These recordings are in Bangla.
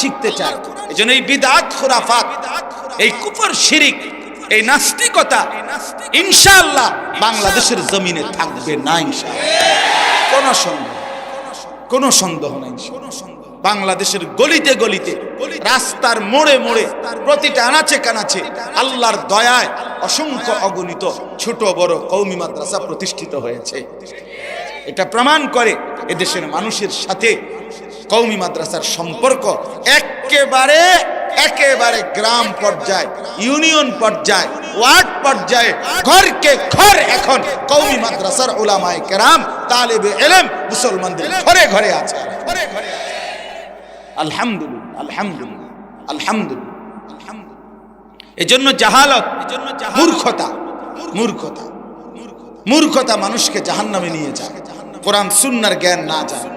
শিখতে চায়। এই জন্য এই বিদাত খুরাফাত এই কুফর শিরিক এই নাস্তিকতা ইনশাআল্লাহ বাংলাদেশের জমিনে থাকবে না ইনশাআল্লাহ। কোনো সন্দেহ কোনো সন্দেহ নাই বাংলাদেশের গলিতে গলিতে রাস্তার মোড়ে মোড়ে প্রতিটা আনাচে কানাচে আল্লাহর দয়ায় অসংখ্য অগণিত ছোট বড় কৌমি মাদ্রাসা প্রতিষ্ঠিত হয়েছে। এটা প্রমাণ করে এদেশের মানুষের সাথে কৌমি মাদ্রাসার সম্পর্ক একেবারে একেবারে গ্রাম পর্যায়ে, ইউনিয়ন পর্যায়ে, ওয়ার্ড পর্যায়ে, ঘরকে ঘর এখন কৌমি মাদ্রাসার ওলামায় কেরাম, তালেবে এলেম মুসলমানদের ঘরে ঘরে আছে। ঘরে। আলহামদুলিল্লাহ আলহামদুলিল্লাহ আলহামদুলিল্লাহ আলহামদুলিল্লাহ। এজন্য জাহালত, মূর্খতা মূর্খতা মূর্খতা মানুষকে জাহান্নামে নিয়ে যায়। কোরআন, সুন্নার জ্ঞান না যায়।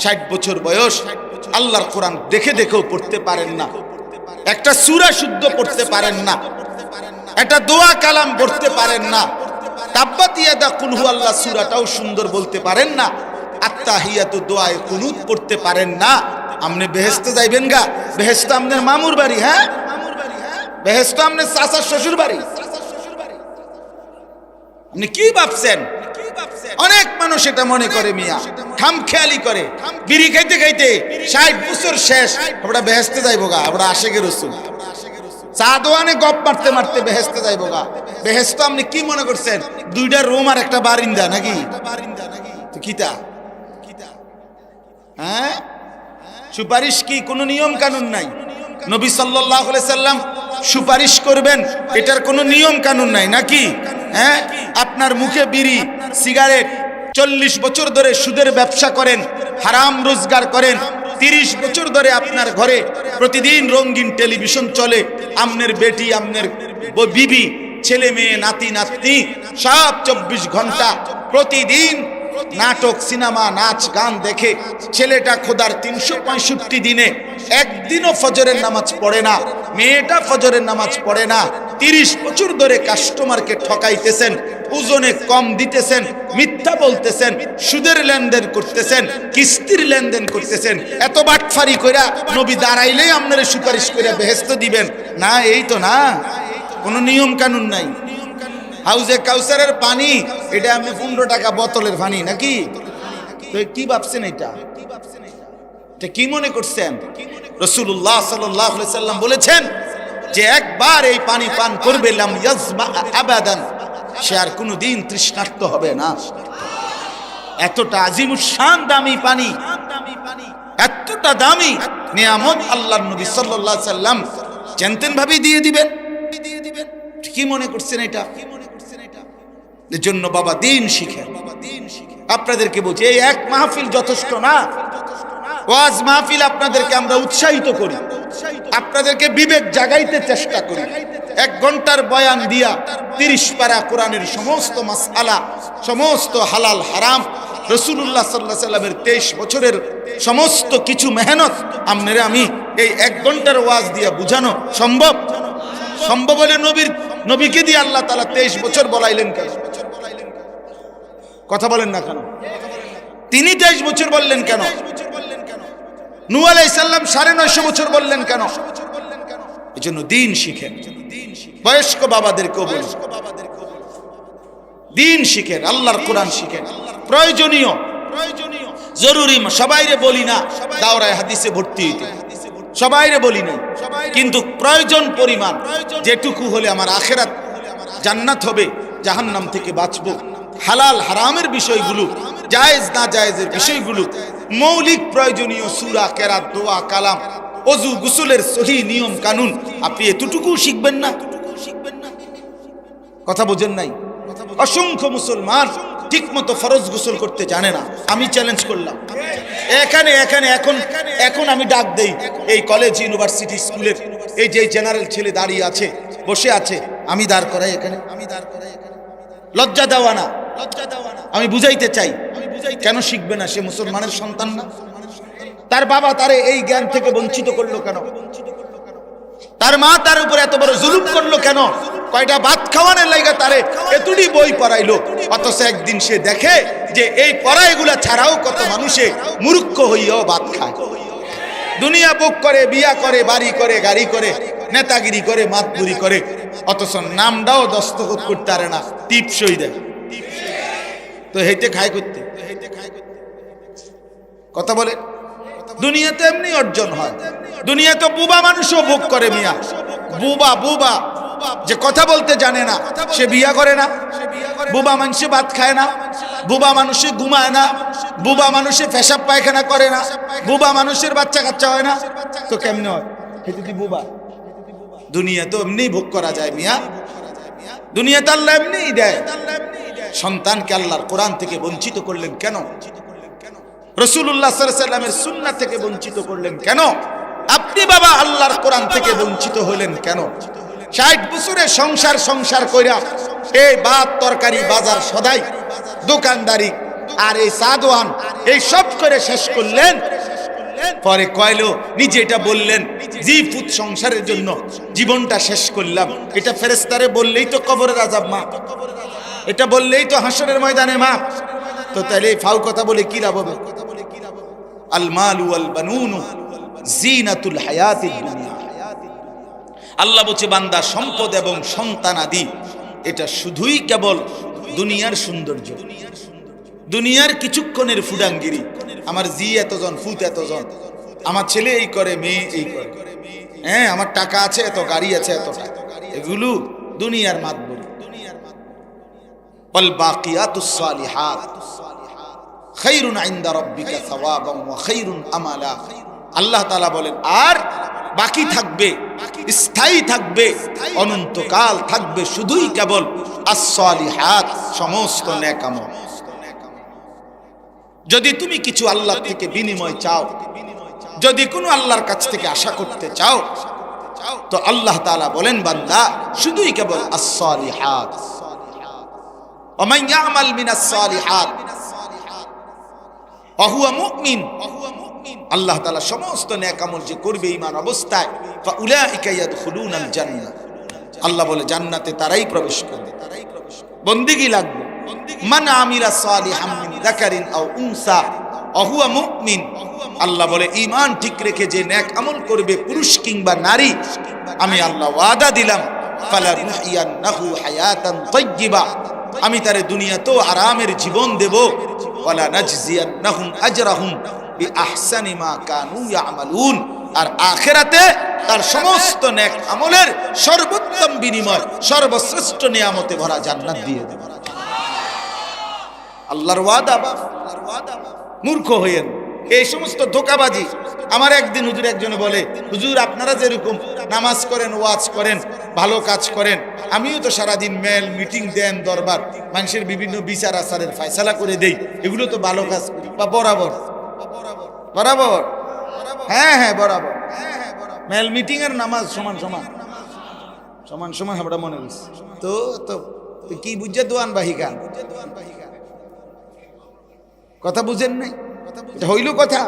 ষাট বছর বয়স, আল্লাহর কোরআন দেখে দেখেও পড়তে পারেন না। একটা সুরা শুদ্ধ পড়তে পারেন না। একটা দোয়া কালাম পড়তে পারেন না। সুন্দর বলতে পারেন না। দোয়ায়ে পারেন না। আপনি যাইবেন গা। আপনার মামুর বাড়ি হ্যাঁ? বাড়ি আপনি কি ভাবছেন? অনেক মানুষ এটা মনে করে মিয়া। খামখেয়ালি করে। বিড়ি খাইতে খাইতে ষাট বছর শেষ। আমরা বেহেস্তে যাইবো গা আমরা আশেকের রসুল চা দোয়ানে গপ মারতে মারতে বেহেস্তে যাইবো গা। বেহেস্ত আপনি কি মনে করছেন? দুইটা রুম আর একটা বারিন্দা নাকি? তো কিতা? হ্যাঁ? সুপারিশ কি কোনো নিয়ম কানুন নাই? নবী সাল্লাহ সাল্লাম সুপারিশ করবেন, এটার কোনো নিয়ম কানুন নাই, নাকি? হ্যাঁ? আপনার মুখে বিড়ি, সিগারেট, চল্লিশ বছর ধরে সুদের ব্যবসা করেন, হারাম রোজগার করেন, তিরিশ বছর ধরে আপনার ঘরে প্রতিদিন রঙিন টেলিভিশন চলে, আমনের বেটি, আমনের বিবি, ছেলে, মেয়ে, নাতি, নাতনি, সব চব্বিশ ঘণ্টা প্রতিদিন নাটক, সিনেমা, নাচ, গান দেখে ছেলেটা খোদার তিনশো পঁয়ষট্টি দিনে একদিনও ফজরের নামাজ পড়ে না, মেয়েটা ফজরের নামাজ পড়ে না, তিরিশ বছর ধরে কাস্টমারকে ঠকাইতেছেন, ওজনে কম দিতেছেন, মিথ্যা বলতেছেন, সুদের লেনদেন করতেছেন, কিস্তির লেনদেন করতেছেন, এত বাটফারি কইরা নবী দাঁড়াইলেই আপনারা সুপারিশ করে বেহেস্ত দিবেন। না, এই তো না, কোনো নিয়ম কানুন নাই। হাউজে কাউসারের পানি, এটা আমি পনেরো টাকা বোতলের পানি, নাকি? তো কি ভাবছেন এটা? এটা কি মনে করছেন? রসুল্লাহ সাল্লাহ সাল্লাম বলেছেন যে একবার এই পানি পান করবে সে আর কোনোদিন তৃষ্ণার্ত হবে না। এতটা আজিমুসান দামি পানি, এতটা দামি নিয়ামত আল্লাহ নবী সাল্লাম জানতেন ভাবে দিয়ে দিবেন। কি মনে করছেন এটা? জন্য বাবা দিন শিখে। আপনাদেরকে বলছি, এই এক মাহফিল যথেষ্ট না? ওয়াজ মাহফিল আপনাদেরকে আমরা উৎসাহিত করি। আপনাদেরকে বিবেক জাগাইতে চেষ্টা করি। এক ঘণ্টার বয়ান দিয়া তিরিশ পারা কোরআনের সমস্ত মাসআলা, সমস্ত হালাল হারাম রসুল্লাহ সাল্লাহ সাল্লামের তেইশ বছরের সমস্ত কিছু মেহনত আপনারা আমি এই এক ঘণ্টার ওয়াজ দিয়া বুঝানো সম্ভব? সম্ভব হলে নবীর, নবীকে দিয়ে আল্লাহ তালা তেইশ বছর বলাইলেন কেন? কথা বলেন না কেন? তিনি তেইশ বছর বললেন কেন? নু সাড়ে নয়শো বছর বললেন কেন? এই জন্য দিন শিখেন। বয়স্ক বাবাদেরকেও বলুন। দিন শিখেন, আল্লাহর কোরআন শিখেন। প্রয়োজনীয়। জরুরি সবাইরে বলি না, দাওরায় হাদিসে ভর্তি সবাইরে বলি না কিন্তু প্রয়োজন পরিমাণ, যেটুকু হলে আমার আখেরাত জান্নাত হবে, জাহান্নাম থেকে বাঁচবো। হালাল হারামের বিষয়গুলো, জায়েজ না জায়েজের বিষয়গুলো, মৌলিক প্রয়োজনীয় সুরা, কেরাত, দোয়া, কালাম অজু গুসুলের সহি নিয়ম, কানুন, আপনি এতটুকু শিখবেন না। কথা বোঝেন নাই? অসংখ্য মুসলমান ঠিক মতো ফরজ গোসল করতে জানে না। আমি চ্যালেঞ্জ করলাম। এখানে এখানে, এখন এখন আমি ডাক দেই। এই কলেজ ইউনিভার্সিটি স্কুলের এই যে জেনারেল ছেলে দাঁড়িয়ে আছে, বসে আছে, আমি দাঁড় করাই এখানে। আমি দাঁড় করাই লজ্জা দেওয়া না। লজ্জা দেওয়া না। আমি বুঝাইতে চাই কেন শিখবে না সে মুসলমানের সন্তান না? তার বাবা তারে এই জ্ঞান থেকে বঞ্চিত করল কেন? তার মা তার উপর এত বড় জুলুম করল কেন? কয়টা ভাত খাওয়ানোর লাইগা তারে এতুডি বই পড়াইলো। অথচ একদিন সে দেখে যে এই পড়াইগুলা ছাড়াও কত মানুষে মূর্খ হইয়াও ভাত খায়। দুনিয়া বুক করে বিয়া করে বাড়ি করে গাড়ি করে নেতাগিরি করে মাতগুরি করে। অথচ নামটাও দস্তখত করতে পারে না, টিপসই দেয়। তো হেঁটে খায় করতে। কথা বলে? দুনিয়াতে এমনি অর্জন হয়। দুনিয়াতে বুবা মানুষও ভোগ করে মিয়া। বুবা বুবা। যে কথা বলতে জানে না, সে বিয়া করে না। বুবা মানুষে ভাত খায় না। বুবা মানুষে ঘুমায় না। বুবা মানুষে পেশাব পায়খানা করে না। বুবা মানুষের বাচ্চা কাচ্চা হয় না। তো কেমনে হয়? তুই বুবা? দুনিয়া তো এমনি ভোগ করা যায় মিয়া। দুনিয়াতে আল্লাহ এমনিই দেয়। সন্তানকে আল্লাহর কোরআন থেকে বঞ্চিত করলেন কেন? রসুল্লাহ সাল্লামের সুন্না থেকে বঞ্চিত করলেন কেন? আপনি বাবা আল্লাহর কোরআন থেকে বঞ্চিত হলেন কেন? ষাট বছরে সংসার সংসার কইরা এই ভাত, তরকারি, বাজার সদাই, দোকানদারি, আর এই সাদওয়ান, এই সব করে শেষ করলেন। পরে কয়লো নিজে এটা বললেন জি ফুত সংসারের জন্য জীবনটা শেষ করলাম। এটা ফেরেস্তারে বললেই তো কবরের আজাব মা। এটা বললেই তো হাসরের ময়দানে মা। তো তাহলে এই ফাউ কথা বলে কি লাভ হবে? আল মালু আল বানুনু জিনাতুল হায়াতিদ দুনিয়া। আল্লাহ বলছে বান্দা সম্পদ এবং সন্তানাদি এটা শুধুই কেবল দুনিয়ার সৌন্দর্য। দুনিয়ার কিছুক্ষণের ফুডাঙ্গিরি। আমার জি এতজন, ফুত এতজন। আমার ছেলে এই করে, মেয়ে এই করে। হ্যাঁ আমার টাকা আছে, এত গাড়ি আছে, এত এগুলো দুনিয়ার মাত বলি আল্লাহ তালা বলেন, আর বাকি থাকবে, স্থায়ী থাকবে, অনন্তকাল থাকবে শুধুই কেবল আসালিহাত সমস্ত ন্যাকামল যদি তুমি কিছু আল্লাহ থেকে বিনিময় চাও যদি কোনো আল্লাহর কাছ থেকে আশা করতে চাও তো আল্লাহ তালা বলেন বান্দা শুধুই কেবল আসলিহাত আল্লাহ তালা সমস্ত যে করবে ইমান অবস্থায় আল্লাহ বলে জান্নাতে তারাই প্রবেশ করবে। তারাই প্রবেশ বন্দিগি লাগবে। মান আমিলা সালিহাম মিন যাকারিন আও উনসা মুমিন। আল্লাহ বলে ঠিক রেখে যে আমল করবে পুরুষ কিংবা নারী, আমি আল্লাহ ওয়াদা দিলাম, ফালা হায়াতান তাইয়্যিবা। আমি তারে আরামের জীবন দেব, ওয়ালা নাজজিয়ান্নাহুম আজরাহুম বিআহসানি মা কানু ইয়ামালুন। আর আখেরাতে তার সমস্ত নেক আমলের সর্বোত্তম বিনিময়, সর্বশ্রেষ্ঠ নিয়ামতে ভরা জান্নাত দিয়ে দেব। আল্লাহর ওয়াদা বা মূর্খ হইয়েন। এই সমস্ত ধোকাবাজি। আমার একদিন হুজুর একজনে বলে, হুজুর, আপনারা যেরকম নামাজ করেন, ওয়াজ করেন, ভালো কাজ করেন, আমিও তো সারাদিন মেল, মিটিং দেন, দরবার, মানুষের বিভিন্ন বিচার, আচারের ফায়সালা করে দেই, এগুলো তো ভালো কাজ বা বরাবর। বরাবর। হ্যাঁ হ্যাঁ বরাবর। মেল, মিটিং এর নামাজ সমান সমান। সমান সমান, আমরা মনে করছি তো তো, কি বুঝছে দোয়ান বাহিকা কথা বুঝেন নাই? এটা হইল কথা।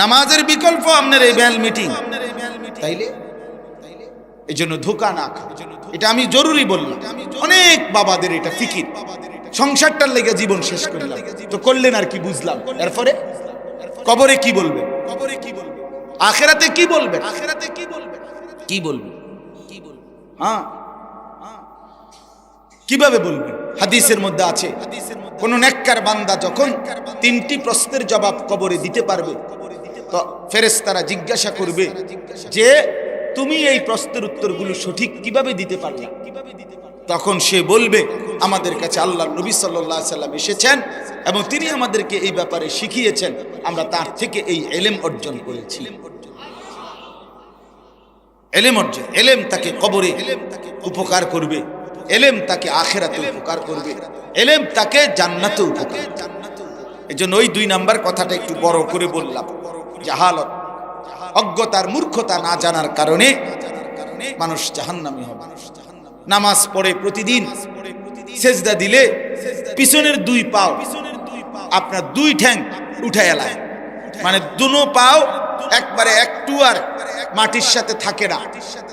নামাজের বিকল্প আপনার এই ব্যাল মিটিং তাইলে? এই জন্য ধোকা না খা। এটা আমি জরুরি বললাম। অনেক বাবাদের এটা ফিকির। সংসারটার লেগে জীবন শেষ করলাম। তো করলেন আর কি বুঝলাম। এরপরে? কবরে কি বলবে? কবরে কি বলবে আখেরাতে কি বলবে আখেরাতে কি বলবে কি বলবে? কি বলবে? হ্যাঁ। কীভাবে বলবে? হাদিসের মধ্যে আছে। কোন নেককার বান্দা যখন তিনটি প্রশ্নের জবাব কবরে দিতে পারবে, তো ফেরেশতারা জিজ্ঞাসা করবে যে, তুমি এই প্রশ্নের উত্তরগুলো সঠিক কীভাবে দিতে পারলে? তখন সে বলবে, আমাদের কাছে আল্লাহ নবী সাল্লাহ সাল্লাম এসেছেন এবং তিনি আমাদেরকে এই ব্যাপারে শিখিয়েছেন। আমরা তার থেকে এই এলেম অর্জন করেছি। এলেম অর্জন, এলেম তাকে কবরে উপকার করবে। এলেম তাকে আখেরাতে উপকার করবে। এলেম তাকে জান্নাতে উপকার এই জন্য ওই দুই নাম্বার কথাটা একটু বড় করে বললাম। জাহালত, অজ্ঞতার মূর্খতা না জানার কারণে মানুষ জাহান্নামি হবে। নামাজ পড়ে প্রতিদিন সেজদা দিলে পিছনের দুই পাও আপনার দুই ঠ্যাং উঠে এলায়। মানে দুনো পাও একবারে একটু আর মাটির সাথে থাকে না।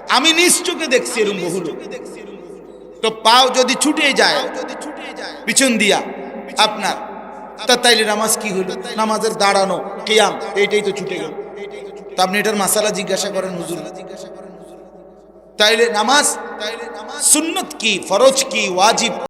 আমি নিজ দেখছি এরকম বহু লোক। তো পাও যদি ছুটে যায় যদি ছুটে যায়। পিছন দিয়া আপনার তা তাইলে নামাজ কি হলো নামাজের দাঁড়ানো কেয়াম এইটাই তো ছুটে গেল। তা আপনি এটার মাসালা জিজ্ঞাসা করেন হুজুর। তাইলে নামাজ তাইলে নামাজ সুন্নত কি ফরজ কি ওয়াজিব